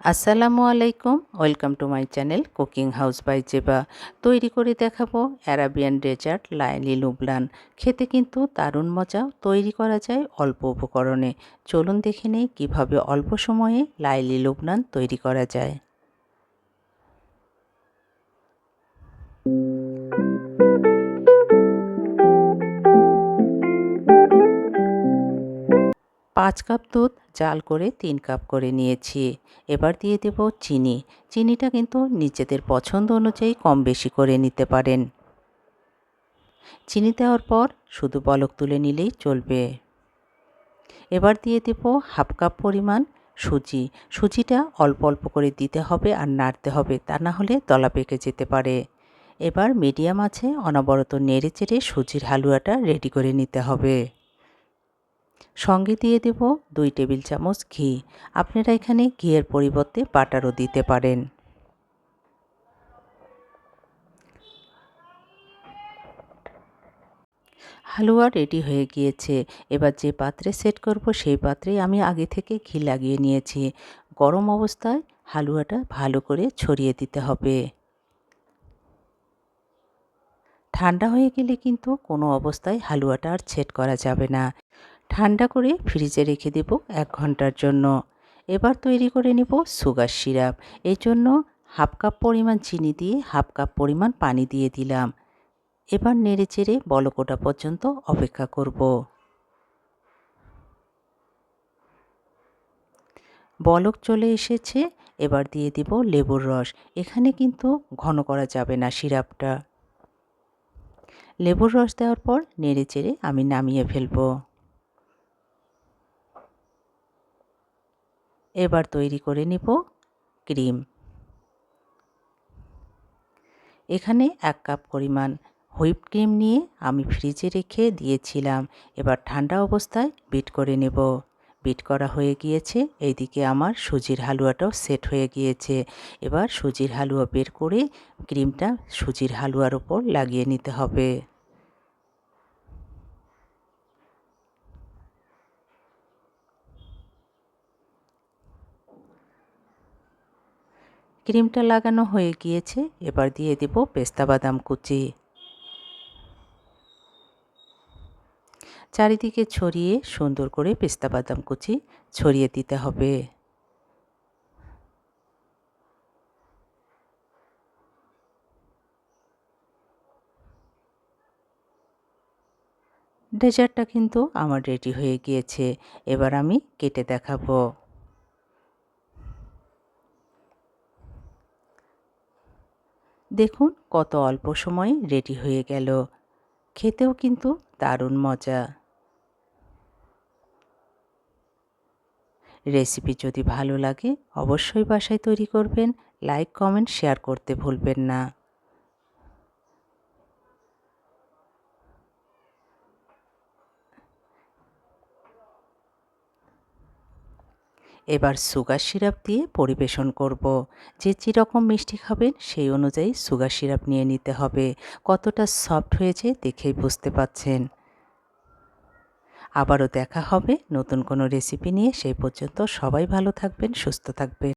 আসসালামু আলাইকুম, welcome to my channel cooking house by Zeba. তৈরি করে দেখাবো অ্যারাবিয়ান ডেজার্ট লাইলি লুবলান। খেতে কিন্তু দারুণ মজা তৈরি করা যায় অল্প উপকরণে। চলুন দেখে নেই কীভাবে অল্প সময়ে লাইলি লুবলান তৈরি করা যায়। পাঁচ কাপ দুধ, জাল করে তিন কাপ করে নিয়েছি। এবার দিয়ে দেব চিনি। চিনিটা কিন্তু নিজেদের পছন্দ অনুযায়ী কম বেশি করে নিতে পারেন। চিনি দেওয়ার পর শুধু বলক তুলে নিলেই চলবে। এবার দিয়ে দেব হাফ কাপ পরিমাণ সুজি। সুজিটা অল্প অল্প করে দিতে হবে আর নাড়তে হবে, তা না হলে দলা পেকে যেতে পারে। এবার মিডিয়াম আছে অনবরত নেড়ে চেড়ে সুজির হালুয়াটা রেডি করে নিতে হবে। সঙ্গে দিয়ে দেব দুই টেবিল চামচ ঘি। আপনারা এখানে ঘিয়ের পরিবর্তে বাটারও দিতে পারেন। হালুয়া রেডি হয়ে গিয়েছে। এবার যে পাত্রে সেট করব সেই পাত্রে আমি আগে থেকে ঘি লাগিয়ে নিয়েছি। গরম অবস্থায় হালুয়াটা ভালো করে ছড়িয়ে দিতে হবে। ঠান্ডা হয়ে গেলে কিন্তু কোনো অবস্থায় হালুয়াটা আর সেট করা যাবে না। ঠান্ডা করে ফ্রিজে রেখে দেব এক ঘণ্টার জন্য। এবার তৈরি করে নেব সুগার সিরাপ। এই জন্য হাফ কাপ পরিমাণ চিনি দিয়ে হাফ কাপ পরিমাণ পানি দিয়ে দিলাম। এবার নেড়ে চেড়ে বলকোটা পর্যন্ত অপেক্ষা করব। বলক চলে এসেছে, এবার দিয়ে দিব লেবুর রস। এখানে কিন্তু ঘন করা যাবে না সিরাপটা। লেবুর রস দেওয়ার পর নেড়ে চেড়ে আমি নামিয়ে ফেলব। এবার তৈরি করে নিব ক্রিম। এখানে এক কাপ পরিমাণ হুইপ ক্রিম নিয়ে আমি ফ্রিজে রেখে দিয়েছিলাম। এবার ঠান্ডা অবস্থায় বিট করে নেব। বিট করা হয়ে গিয়েছে। এইদিকে আমার সুজির হালুয়াটাও সেট হয়ে গিয়েছে। এবার সুজির হালুয়া বের করে ক্রিমটা সুজির হালুয়ার ওপর লাগিয়ে নিতে হবে। ক্রিমটা লাগানো হয়ে গিয়েছে, এবার দিয়ে দেব পেস্তা বাদাম কুচি। চারিদিকে ছড়িয়ে সুন্দর করে পেস্তা বাদাম কুচি ছড়িয়ে দিতে হবে। ডেজার্টটা কিন্তু আমার রেডি হয়ে গিয়েছে, এবার আমি কেটে দেখাবো। দেখুন কত অল্প সময়ে রেডি হয়ে গেল। খেতেও কিন্তু দারুণ মজা। রেসিপি যদি ভালো লাগে, অবশ্যই বাসায় তৈরি করবেন, লাইক, কমেন্ট, শেয়ার করতে ভুলবেন না। এবার সুগার সিরাপ দিয়ে পরিবেশন করব। যে যেরকম মিষ্টি খাবেন সেই অনুযায়ী সুগার সিরাপ নিয়ে নিতে হবে। কতটা সফট হয়েছে দেখেই বুঝতে পাচ্ছেন। আবারও দেখা হবে নতুন কোনো রেসিপি নিয়ে। সেই পর্যন্ত সবাই ভালো থাকবেন, সুস্থ থাকবেন।